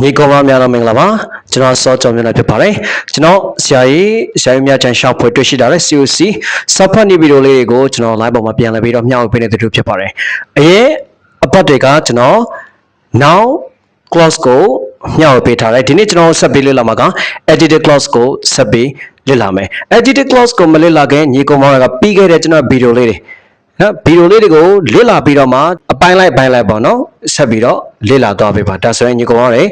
ညီကောင်မများတော့မင်္ဂလာပါကျွန်တော်စောကျော်မြတ်လည်းဖြစ်ပါတယ်ကျွန်တော်ဆရာကြီးဆရာကြီးများချန်ရှောက်ဖွယ်တွေ့ရှိတာလေ COC စဖတ်နေဗီဒီယိုလေးတွေကိုကျွန်တော် live ပေါ်မှာပြန်လည်ပြီးတော့မျှဝေပေးနေတဲ့သူဖြစ်ပါတယ်အရင်အပတ်တွေကကျွန်တော် now clause ကိုမျှဝေပေးထားတယ်ဒီနေ့ကျွန်တော်ဆက်ပြီးလေ့လာမှာက edited clause ကိုဆက်ပြီးလေ့လာမယ် edited clause ကိုမလေ့လာခင်ညီကောင်မကပြီးခဲ့တဲ့ကျွန်တော်ဗီဒီယိုလေးတွေ နော်ဗီဒီယိုလေးတွေကိုလေ့လာပြီးတော့မှအပိုင်းလိုက်ပိုင်းလိုက်ပေါ့နော်ဆက်ပြီးတော့လေ့လာသွားပေးပါဒါဆိုရင်ညီကောင်တွေ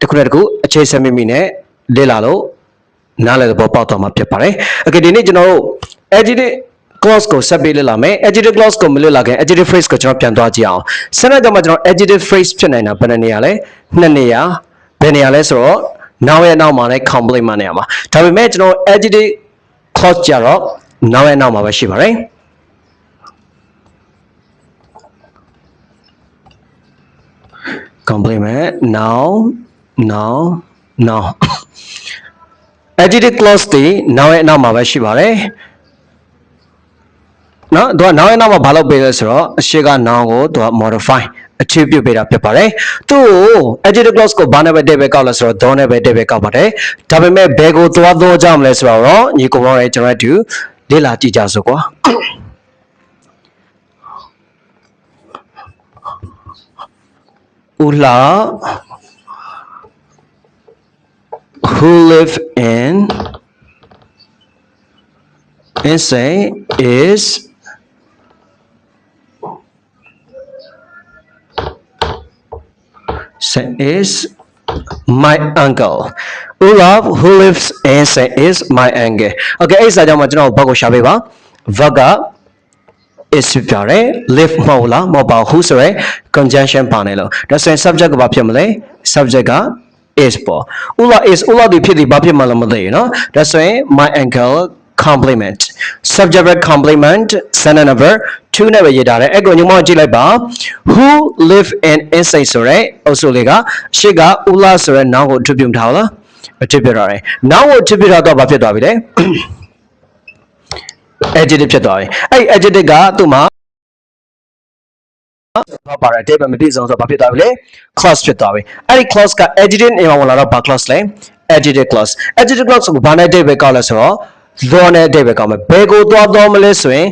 တစ်ခုနဲ့တစ်ခုအခြေဆက်မိမိနဲ့လေ့လာလို့နားလည်သဘောပေါက်သွားမှာဖြစ်ပါတယ်။ Okay ဒီနေ့ကျွန်တော်တို့ edited clause ကိုဆက်ပြီးလေ့လာမယ် edited clause ကိုမလေ့လာခင် edited phrase ကိုကျွန်တော်ပြန်သွားကြည့်အောင်ဆက်လက်တော့မှကျွန်တော် edited phrase ဖြစ်နိုင်တာဘယ်နှစ်နေရာလဲနှစ်နေရာဘယ်နေရာလဲဆိုတော့ now ရဲ့နောက်မှာလဲ complement နေရာမှာဒါပေမဲ့ကျွန်တော် edited clause ကြတော့ now ရဲ့နောက်မှာပဲရှိပါတယ်။ complement now now now adjective clause တွေ now ရဲ့အနောက်မှာပဲရှိပါတယ်နော်သူက now ရဲ့နောက်မှာဘာလုပ်ပေးလဲဆိုတော့အရှိက now ကိုသူက modify အခြေပြုပေးတာဖြစ်ပါတယ်သူ့ကို adjective clause ကိုဘာနဲ့ပဲတည့်ပဲကောက်လဲဆိုတော့ do နဲ့ပဲတည့်ပဲကောက်ပါတယ်ဒါပေမဲ့ဘယ်ကိုသွားသွားကြမလဲဆိုတော့ညီကောင်တော်ရဲ့ကျွန်တော်တို့လေ့လာကြည့်ကြစို့ကွာ Ula who live in SA is say is my uncle. Ula who lives in SA is my uncle. Okay အဲ့စာကြောင့်မှကျွန်တော်ဘက်ကိုရှာပေးပါ။ verb က is ဖြစ်ပြတယ် live မဟုတ်လားမဟုတ်ပါဘူး who ဆိုရယ် conjunction ပါနေလို့ဒါဆိုရင် subject ကဘာဖြစ်မလဲ subject က is ပေါ့ ula is ula ဒီဖြစ်ဒီဘာဖြစ်မှလည်းမသိဘူးเนาะဒါဆိုရင် my uncle complement subject verb complement sentence number 2နဲ့ပဲရေးထားတယ်အဲ့ကိုညီမကြည့်လိုက်ပါ who live in inside ဆိုရယ်အုပ်စုလေးကရှေ့က ula ဆိုရယ် noun ကို attribute ထားလား attribute ထားတယ် noun ကို attribute ထားတော့ဘာဖြစ်သွားပြီလဲ adjective ဖြစ်သွားပြီအဲ့ adjective ကသူ့မှာဘာပါအတိတ်ပဲမပြည့်စုံဆိုတော့ဘာဖြစ်သွားပြီလဲ clause ဖြစ်သွားပြီအဲ့ဒီ clause က adjective နေမှာဝင်လာတော့ဘာ clause လဲ adjective clause adjective clause ကိုဘာနဲ့အတိတ်ပဲကောက်လဲဆိုတော့ the နဲ့အတိတ်ပဲကောက်မယ်ဘယ်ကိုသွားတော့မလဲဆိုရင်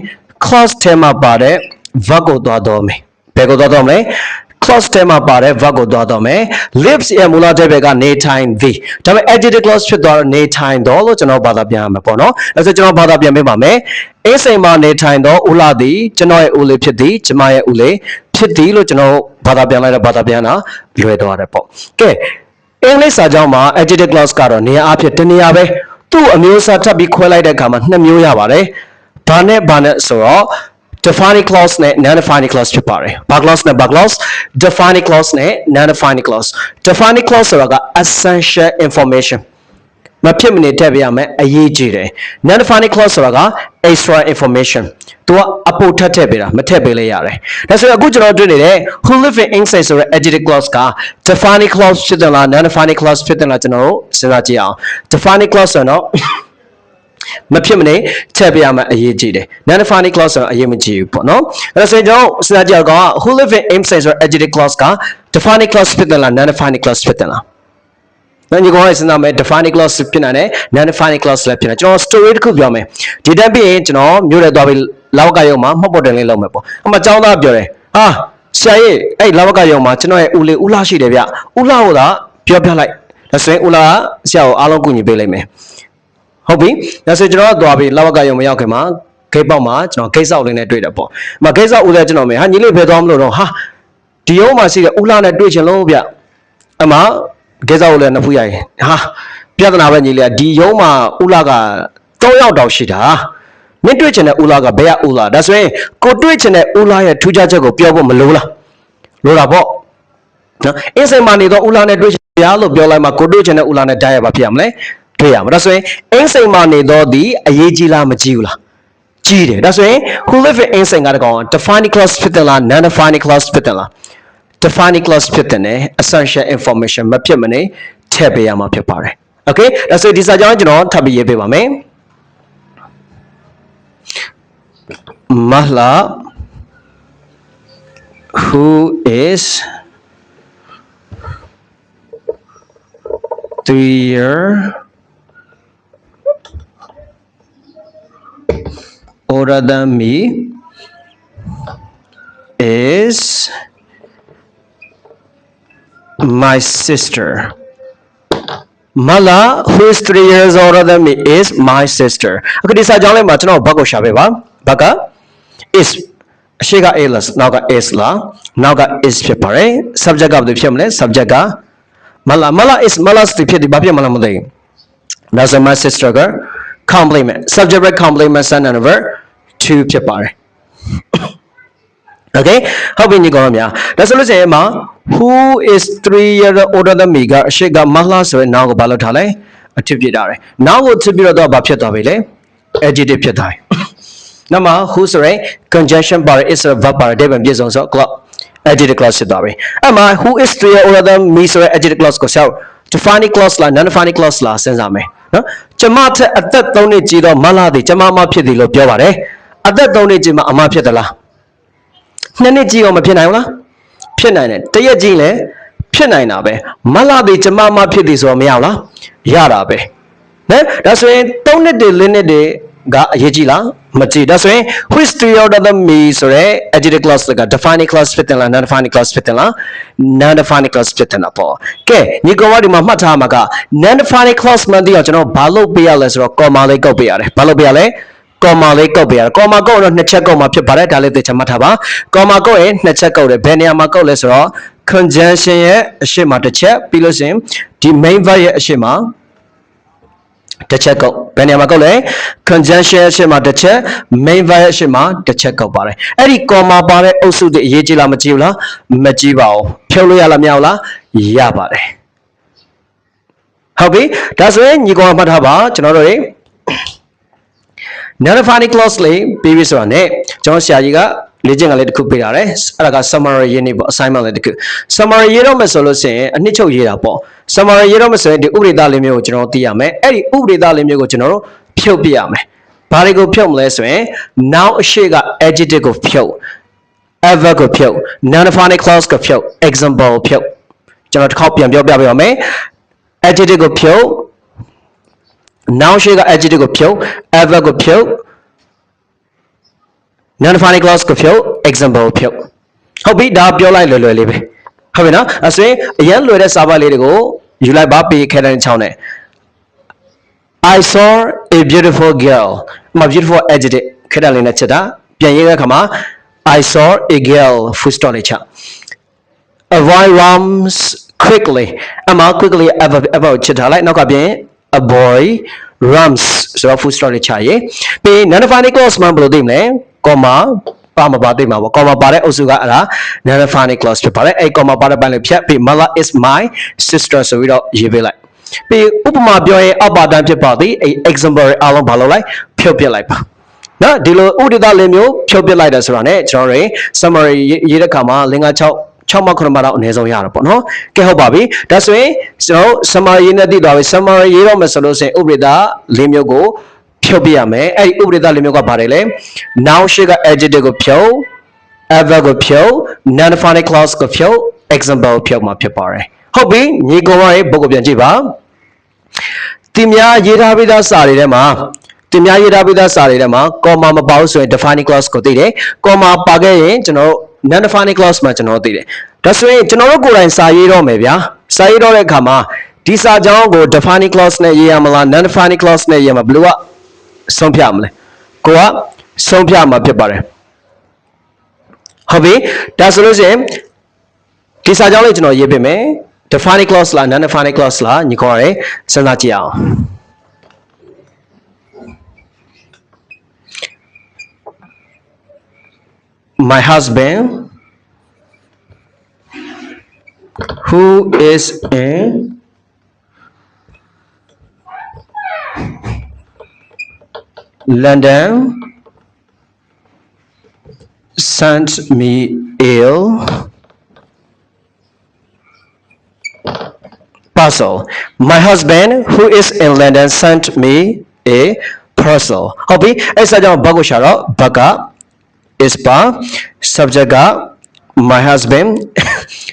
clause ထဲမှာပါတဲ့ verb ကိုသွားတော့မယ်ဘယ်ကိုသွားတော့မလဲ clause ထဲမှာပါတဲ့ verb ကိုသွားတော့မယ် lives ရဲ့မူလအဓိပ္ပာယ်ကနေထိုင်သည်ဒါပေမဲ့ adjective clause ဖြစ်သွားတော့နေထိုင်တော့လို့ကျွန်တော်ဘာသာပြန်ရမှာပေါ့နော်အဲဆိုကျွန်တော်ဘာသာပြန်ပေးပါမယ်အင်းစိန်မှာနေထိုင်တော့ဦးလာသည်ကျွန်တော်ရဲ့ဦးလေးဖြစ်သည်ကျမရဲ့ဦးလေးဖြစ်သည်လို့ကျွန်တော်ဘာသာပြန်လိုက်တော့ဘာသာပြန်တာလွယ်သွားတယ်ပေါ့ကဲအင်္ဂလိပ်စာကြောင်းမှာ adjective clause ကတော့နေရာအဖြစ်တစ်နေရာပဲသူ့အမျိုးအစားထပ်ပြီးခွဲလိုက်တဲ့အခါမှာနှစ်မျိုးရပါတယ်ဘာနဲ့ဘာနဲ့ဆိုတော့ defining clause နဲ့ non defining clause ဖြစ်ပါတယ်။ဘာ clause နဲ့ဘာ clause defining clause နဲ့ non defining clause defining clause ဆိုတာက essential information မဖြစ်မနေထည့်ပေးရမယ်အရေးကြီးတယ် non defining clause ဆိုတာက extra information သူကအပိုထပ်ထည့်ပေးတာမထည့်ပေးလဲရတယ်ဒါဆိုရင်အခုကျွန်တော်တွေ့နေတဲ့ who live in inside ဆိုတဲ့ adjective clause က defining clause ဖြစ်တယ်လား non defining clause ဖြစ်တယ်လားကျွန်တော်တို့စဉ်းစားကြည့်အောင် defining clause ဆိုတော့ မဖြစ်မနေချက်ပြရမယ်အရေးကြီးတယ် non defining clause ဆိုတော့အရေးမကြီးဘူးပေါ့နော်အဲ့ဒါဆိုရင်ကျွန်တော်စဉ်းစားကြည့်အောင်က who live in aim say ဆိုတော့ adjective clause က defining clause ဖြစ်တယ်လား non defining clause ဖြစ်တယ်လားနော်ညီကောင်ရဲ့စဉ်းစားမယ် defining clause ဖြစ်နေတယ် non defining clause လည်းဖြစ်နေကျွန်တော် story တစ်ခုပြောမယ်ဒီတက်ပြီးရင်ကျွန်တော်မြို့ရဲသွားပြီးလောက်ကရုံမှာမှတ်ပေါ်တင်လေးလုပ်မယ်ပေါ့အမှအကြောင်းသားပြောတယ်ဟာဆရာကြီးအဲ့လောက်ကရုံမှာကျွန်တော်ရဲ့ဦးလေးဦးလာရှိတယ်ဗျဦးလာဟိုသာပြောပြလိုက်ဒါဆိုရင်ဦးလာကဆရာကိုအားလုံးကူညီပေးလိုက်မယ် ဟုတ်ပြီဒါဆိုကျွန်တော်ကသွားပြီလောက်ကရုံမရောက်ခင်မှာဂိတ်ပေါက်မှာကျွန်တော်ဂိတ်ဆောက်လေးနဲ့တွေ့တယ်ပေါ့အမဂိတ်ဆောက်ဦးလဲကျွန်တော်မေဟာညီလေးဖယ်သွားမလို့တော့ဟာဒီရုံးမှာရှိတဲ့ဦးလာနဲ့တွေ့ချင်လို့ဗျအမဂိတ်ဆောက်ဦးလဲနှစ်ဖူးရရင်ဟာပြဿနာပဲညီလေးကဒီရုံးမှာဦးလာက3ယောက်တောင်ရှိတာမင်းတွေ့ချင်တဲ့ဦးလာကဘယ်ကဦးလာဒါဆိုရင်ကိုတွေ့ချင်တဲ့ဦးလာရဲ့ထူးခြားချက်ကိုပြောဖို့မလိုလားလိုတာပေါ့နော်အင်းစိန်မှာနေတော့ဦးလာနဲ့တွေ့ချင်ရလို့ပြောလိုက်မှကိုတွေ့ချင်တဲ့ဦးလာနဲ့တိုက်ရပါဖြစ်ရမလဲ တွေ့ရမှာဒါဆိုရင်အင်းစိန်မှာနေတော့ဒီအရေးကြီးလားမကြီးဘူးလားကြီးတယ်ဒါဆိုရင် who live in အင်းစိန်ကတကောင် defining clause ဖြစ်တယ်လား non defining clause ဖြစ်တယ်လား defining clause ဖြစ်တယ်နဲ့ essential information မဖြစ်မနေထည့်ပေးရမှာဖြစ်ပါတယ် okay ဒါဆိုရင်ဒီစာကြောင်းကျွန်တော်ထပ်ပြီးရေးပေးပါမယ်မလှ who is three year older than me is my sister. Mala, who is three years older than me, is my sister. အခုဒီစာကြောင်းလေးမှာကျွန်တော်ဘတ်ကိုရှာပေးပါဘတ်က is အရှိက a လားနောက်က is လားနောက်က is ဖြစ်ပါတယ် subject ကဘယ်လိုဖြစ်မလဲ subject က Mala Mala is Mala စဖြစ်ဒီဘာဖြစ်မလားမသိဘူး That's my sister က complement subject verb complement sentence verb to ဖြစ်ပါတယ် Okay ဟုတ်ပြီညီကောင်များဒါဆိုလို့ရှိရင်မှာ who is 3 year older than me ကအရှိက Mala ဆိုရင်နောက်ကိုဘာလို့ထားလဲအထစ်ဖြစ်တာတယ်နောက်ကိုထစ်ပြီးတော့တော့ဘာဖြစ်သွားပြီလဲ adjective ဖြစ်သွားပြီနောက်မှာ who ဆိုရင် conjunction ပါတယ် is ဆို verb ပါတယ်တဲ့ပြန်ပြည့်စုံဆို clause adjective clause ဖြစ်သွားပြီအဲ့မှာ who is three year older than me ဆိုရယ် adjective clause ကိုဆောက် defining clause လား non defining clause လားစဉ်းစားမယ်နော်ကျမထက်အသက်3နှစ်ကြီးတော့မလာသည်ကျမမဖြစ်သည်လို့ပြောပါတယ် အသက်3နှစ်ကြီးမှအမဖြစ်သလားနှစ်နှစ်ကြီးရောမဖြစ်နိုင်ဘူးလားဖြစ်နိုင်တယ်တရက်ကြီးလည်းဖြစ်နိုင်တာပဲမလာသည်ကျမမဖြစ်သည်ဆိုတော့မရဘူးလားရတာပဲနော်ဒါဆိုရင်3နှစ်တည်း4နှစ်တည်းကအရေးကြီးလားမကြည့်ဒါဆိုရင် history of the me ဆိုရဲ adjective clause က defining clause ဖြစ်တယ်လား non defining clause ဖြစ်တယ်လား non defining clause ဖြစ်တယ်လားပေါ့ကဲညီကောင်ကဒီမှာမှတ်ထားမှာက non defining clause မှန်တဲ့အောင်ကျွန်တော်ဘာလုပ်ပေးရလဲဆိုတော့ comma လေးကုတ်ပေးရတယ်ဘာလုပ်ပေးရလဲ comma လေးကုတ်ပေးရတယ် comma ကုတ်တော့နှစ်ချက်ကုတ်မှာဖြစ်ပါတယ်ဒါလေးသိချင်မှတ်ထားပါ comma ကုတ်ရင်နှစ်ချက်ကုတ်တယ်ဘယ်နေရာမှာကုတ်လဲဆိုတော့ conjunction ရဲ့အရှိမတစ်ချက်ပြီးလို့ရှိရင်ဒီ main verb ရဲ့အရှိမတစ်ချက်ကုတ်ဘယ်နေရာမှာကုတ်လဲ conjunction အရှိမတစ်ချက် main verb အရှိမတစ်ချက်ကုတ်ပါတယ်အဲ့ဒီ comma ပါတဲ့အုပ်စုတွေအရေးကြီးလားမကြည့်ဘူးလားမကြည့်ပါဘူးဖြုတ်လို့ရလားမရဘူးလားရပါတယ်ဟုတ်ပြီဒါဆိုရင်ညီကောင်မှတ်ထားပါကျွန်တော်တို့ တွေ non-defining clause လေးပြီးပြီဆိုတာ ਨੇ ကျွန်တော်ဆရာကြီးကလေ့ကျင့်ခန်းလေးတစ်ခုပေးထားတယ်အဲ့ဒါက summary ရေးနေပေါ့ assignment လေးတစ်ခု summary ရေးတော့မယ်ဆိုလို့ရှိရင်အနှစ်ချုပ်ရေးတာပေါ့ summary ရေးတော့မယ်ဆိုရင်ဒီဥပဒေသားလေးမျိုးကိုကျွန်တော်သိရမယ်အဲ့ဒီဥပဒေသားလေးမျိုးကိုကျွန်တော်တို့ဖြုတ်ပြရမယ်ဘာတွေကိုဖြုတ်မလဲဆိုရင် noun အရှိက adjective ကိုဖြုတ် adverb ကိုဖြုတ် non-defining clause ကိုဖြုတ် example ကိုဖြုတ်ကျွန်တော်တစ်ခေါက်ပြန်ပြောပြပေးပါမယ် adjective ကိုဖြုတ် noun ရှိက adjective ကိုဖြုတ် adverb ကိုဖြုတ် non defining clause ကိုဖြုတ် example ကိုဖြုတ်ဟုတ်ပြီဒါပြောလိုက်လွယ်လွယ်လေးပဲဟုတ်ပြီနော်အဲဆိုရင်အရင်လွယ်တဲ့စာပတ်လေးတွေကိုယူလိုက်ပါပေးခဲ့တဲ့ချောင်းနဲ့ I saw a beautiful girl မ beautiful adjective ခက်တယ်လေးနဲ့ချက်တာပြန်ရေးတဲ့အခါမှာ I saw a girl full stop လေးချက် a boy runs quickly အမ quickly ever ever ချက်ထားလိုက်နောက်ကပြင် a boy runs ဆိုတော့ full stop လေးချရေးပြီး non defining clause မှဘယ်လိုသိမလဲ comma ပါမပါသိမှာပေါ့ comma ပါတဲ့အုပ်စုကအဲ့ဒါ non defining clause ဖြစ်ပါတယ်အဲ့ comma ပါတဲ့ပိုင်းလေးဖြတ်ပြီး mother is my sister ဆိုပြီးတော့ရေးပေးလိုက်ပြီးဥပမာပြောရင်အောက်ပါတန်းဖြစ်ပါသည်အဲ့ example တွေအားလုံးဘာလုပ်လိုက်ဖြုတ်ပြလိုက်ပါနော်ဒီလိုဥဒိတလေးမျိုးဖြုတ်ပြလိုက်တယ်ဆိုတာ ਨੇ ကျွန်တော်တို့ summary ရေးတဲ့ခါမှာလင်္ကာ6 6မှ9မှတော့အနည်းဆုံးရတာပေါ့နော်ကဲဟုတ်ပါပြီဒါဆိုရင်ကျွန်တော် summary ရေးနေတည်သွားပြီ summary ရေးတော့မယ်ဆိုလို့ရှိရင်ဥပဒေလေးမျိုးကိုဖြုတ်ပြရမယ်အဲ့ဒီဥပဒေလေးမျိုးကပါတယ်လေ noun ရှိက adjective ကိုဖြုတ် adverb ကိုဖြုတ် non defining clause ကိုဖြုတ် example ကိုဖြုတ်မှာဖြစ်ပါတယ်ဟုတ်ပြီညီကောင်ရဲ့ဘုတ်ကိုပြန်ကြည့်ပါတင်များရေးထားပြီးသားစာတွေထဲမှာတင်များရေးထားပြီးသားစာတွေထဲမှာ comma မပါဘူးဆိုရင် defining clause ကိုသိတယ် comma ပါခဲ့ရင်ကျွန်တော် တို့ non defining clause မှာကျွန်တော်တို့သိတယ်ဒါဆိုရင်ကျွန်တော်တို့ကိုယ်တိုင်စာရေးတော့မယ်ဗျာစာရေးတော့တဲ့အခါမှာဒီစာကြောင်းကို defining clause နဲ့ရေးရမလား non defining clause နဲ့ရေးရမှာဘယ်လိုကဆုံးဖြတ်မလဲကိုကဆုံးဖြတ်မှာဖြစ်ပါတယ်ဟုတ်ပြီဒါဆိုလို့ရှိရင်ဒီစာကြောင်းလေးကျွန်တော်ရေးပေးမယ် defining clause လား non defining clause လားညီခေါ်ရဲစဉ်းစားကြည့်အောင် my husband who is in London sent me ill parcel. My husband who is in London sent me a parcel. ဟုတ်ပြီအဲ့စာကြောင့်ဘတ်ကိုရှာတော့ဘတ်က Is ပါ subject က my husband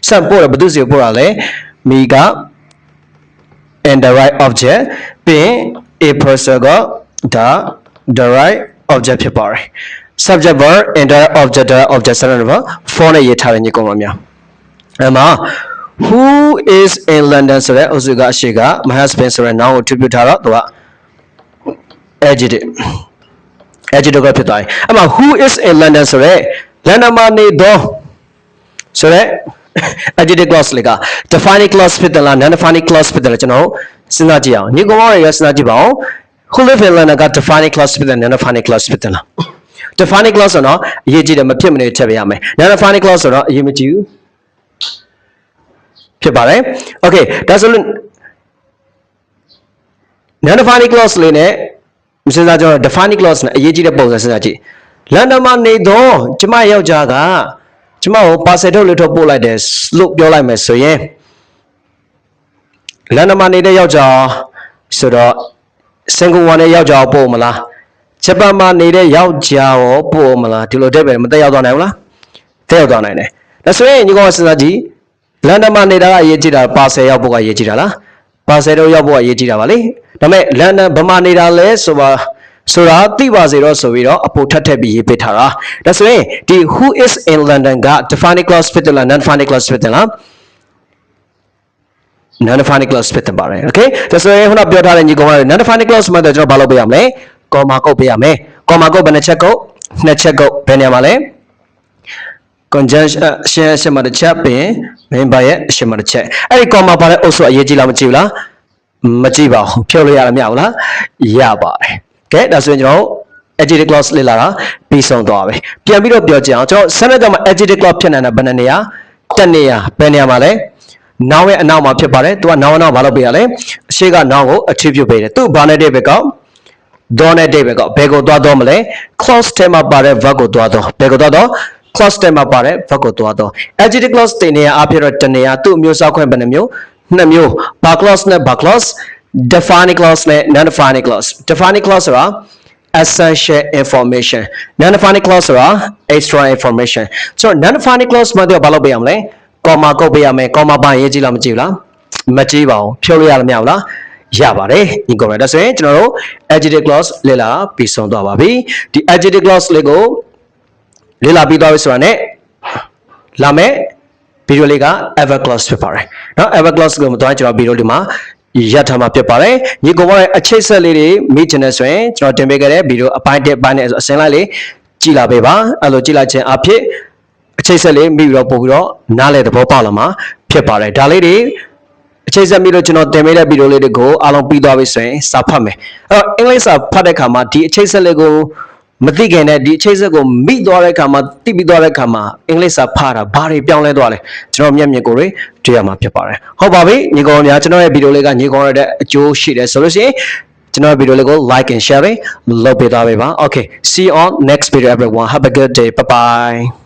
စံပို့ရဘယ်သူစီကိုပို့ရလဲမိက indirect object ပြီးရင် a person က the direct object ဖြစ်ပါတယ် subject verb indirect object direct object ဆက်ရတော့ for နဲ့ရေးထားတဲ့ညီကောင်မများအဲ့မှာ who is in london ဆိုတဲ့အုပ်စုကအရှိက my husband ဆိုတဲ့ noun ကို tribute ထားတော့သူက adjective adjective ကဖြစ်သွားတယ်အဲ့မှာ who is in london ဆိုတဲ့လန်ဒန်မှာနေသောဆိုတဲ့ adjective clause လေးက defining clause ဖြစ်တယ်လား non defining clause ဖြစ်တယ်လားကျွန်တော်စဉ်းစားကြည့်အောင်ညီကောင်မတွေရစဉ်းစားကြည့်ပါဦး who live in london က defining clause ဖြစ်တယ် non defining clause ဖြစ်တယ်လား defining clause ဆိုတော့အရေးကြီးတယ်မဖြစ်မနေထည့်ပေးရမယ် non defining clause ဆိုတော့အရေးမကြီးဘူးဖြစ်ပါတယ် okay ဒါဆိုလို့ non defining clause လေးနဲ့ မစဉ်းစားကြတော့ defining clause နဲ့အရေးကြီးတဲ့ပုံစံစဉ်းစားကြည့်လန်ဒန်မှာနေတော့ကျမယောက်ျားကကျမကို parcel ထုတ်လို့ထုတ်ပို့လိုက်တယ်လို့ပြောလိုက်မယ်ဆိုရင်လန်ဒန်မှာနေတဲ့ယောက်ျားဆိုတော့စင်ကာပူနဲ့ယောက်ျားကိုပို့မလားဂျပန်မှာနေတဲ့ယောက်ျားကိုပို့မလားဒီလိုတဲ့ပဲမတက်ရောက်သွားနိုင်ဘူးလားတက်ရောက်သွားနိုင်တယ်ဒါဆိုရင်ညီကောင်စဉ်းစားကြည့်လန်ဒန်မှာနေတာကအရေးကြီးတာ parcel ရောက်ဖို့ကအရေးကြီးတာလား parcel တော့ရောက်ဖို့ကအရေးကြီးတာပါလေ ဒါပေမဲ့လန်ဒန်ဗမာနေတာလဲဆိုပါဆိုတာသိပါစေတော့ဆိုပြီးတော့အပိုထပ်ထပ်ပြီးရေးပေးထားတာဒါဆိုရင်ဒီ who is in london က defining clause ဖြစ်တယ်လား non defining clause ဖြစ်တယ်လား non defining clause ဖြစ်တယ်ပါတယ် okay ဒါဆိုရင်ခုနပြောထားတဲ့ညီကောင်က non defining clause မှာတော့ကျွန်တော်ဘာလုပ်ပေးရမလဲ comma ကုတ်ပေးရမယ် comma ကုတ်ဘယ်နှချက်ကုတ်နှစ်ချက်ကုတ်ဘယ်နေရာမှာလဲ conjunction အရှင်းအရှင်းမှာတစ်ချက်ပြီးရင် member ရဲ့အရှင်းမှာတစ်ချက်အဲ့ဒီ comma ပါတဲ့အုပ်စုအရေးကြီးလားမကြည့်ဘူးလား မကြည့်ပါဘူးဖြုတ်လို့ရလားမရဘူးလားရပါတယ်ကဲဒါဆိုရင်ကျွန်တော်တို့ adjective clause လေ့လာတာပြီးဆုံးသွားပြီပြန်ပြီးတော့ပြောကြအောင်ကျွန်တော် sentence မှာ adjective clause ဖြစ်နေတာဘယ်နှစ်နေရာတစ်နေရာဘယ်နေရာမှာလဲ noun ရဲ့အနောက်မှာဖြစ်ပါတယ်သူက noun အနောက်ဘာလုပ်ပေးရလဲအရှိက noun ကို attribute ပေးတယ်သူဘာနဲ့တဲ့ဘက်ကောဒေါ်နဲ့တိတ်ပဲကဘယ်ကိုသွားတော့မလဲ clause ထဲမှာပါတဲ့ verb ကိုသွားတော့ဘယ်ကိုသွားတော့ clause ထဲမှာပါတဲ့ verb ကိုသွားတော့ adjective clause တင်နေရအဖြစ်တော့တနေရသူ့အမျိုးအစားခွင့်ဘယ်နှမျိုး နှစ်မျိုးဘာ clause နဲ့ဘာ clause defining clause နဲ့ non defining clause defining clause ဆိုတာ essential information non defining clause ဆိုတာ extra information ဆိုတော့ non defining clause မှာတော့ဘာလုပ်ပေးရမလဲ comma ကုတ်ပေးရမယ် comma ပါရေးကြည့်လားမကြည့်ဘူးလားမကြည့်ပါဘူးဖြုတ်လို့ရလားမရဘူးလားရပါတယ် incorrect ဒါဆိုရင်ကျွန်တော်တို့ adjective clause လေ့လာပြီးဆုံးသွားပါပြီဒီ adjective clause လေးကိုလေ့လာပြီးသွားပြီဆိုတာ ਨੇ လာမယ် ဗီဒီယိုလေးက ever clause ဖြစ်ပါတယ်เนาะ ever clause ကိုမသွားကျွန်တော်ဗီဒီယိုလေးမှာရပ်ထားမှာဖြစ်ပါတယ်ညီကောင်ရဲ့အချိတ်ဆက်လေးတွေမိချင်တယ်ဆိုရင်ကျွန်တော်တင်ပေးခဲ့တဲ့ဗီဒီယိုအပိုင်းတစ်ပိုင်းနဲ့အစင်လိုက်လေးကြည့်လာပေးပါအဲ့လိုကြည့်လိုက်ခြင်းအဖြစ်အချိတ်ဆက်လေးမိပြီးတော့ပို့ပြီးတော့နားလေသဘောပေါက်လာမှာဖြစ်ပါတယ်ဒါလေးတွေအချိန်ဆက်ပြီးတော့ကျွန်တော်တင်ပေးတဲ့ဗီဒီယိုလေးတွေကိုအားလုံးပြီးသွားပြီဆိုရင်စာဖတ်မယ်အဲ့တော့အင်္ဂလိပ်စာဖတ်တဲ့ခါမှာဒီအချိန်ဆက်လေးကို မသိခင်နဲ့ဒီအချိန်ဆက်ကိုမိသွားတဲ့ခါမှာသိပြီးသွားတဲ့ခါမှာအင်္ဂလိပ်စာဖတ်တာဘာတွေပြောင်းလဲသွားလဲကျွန်တော်မျက်မြင်ကိုယ်တွေတွေ့ရမှာဖြစ်ပါတယ်ဟုတ်ပါပြီညီကောင်များကျွန်တော်ရဲ့ဗီဒီယိုလေးကညီကောင်ရတဲ့အကျိုးရှိတယ်ဆိုလို့ရှိရင်ကျွန်တော်ရဲ့ဗီဒီယိုလေးကို like and share လုပ်ပေးသွားပေးပါ okay see you on next video everyone have a good day bye bye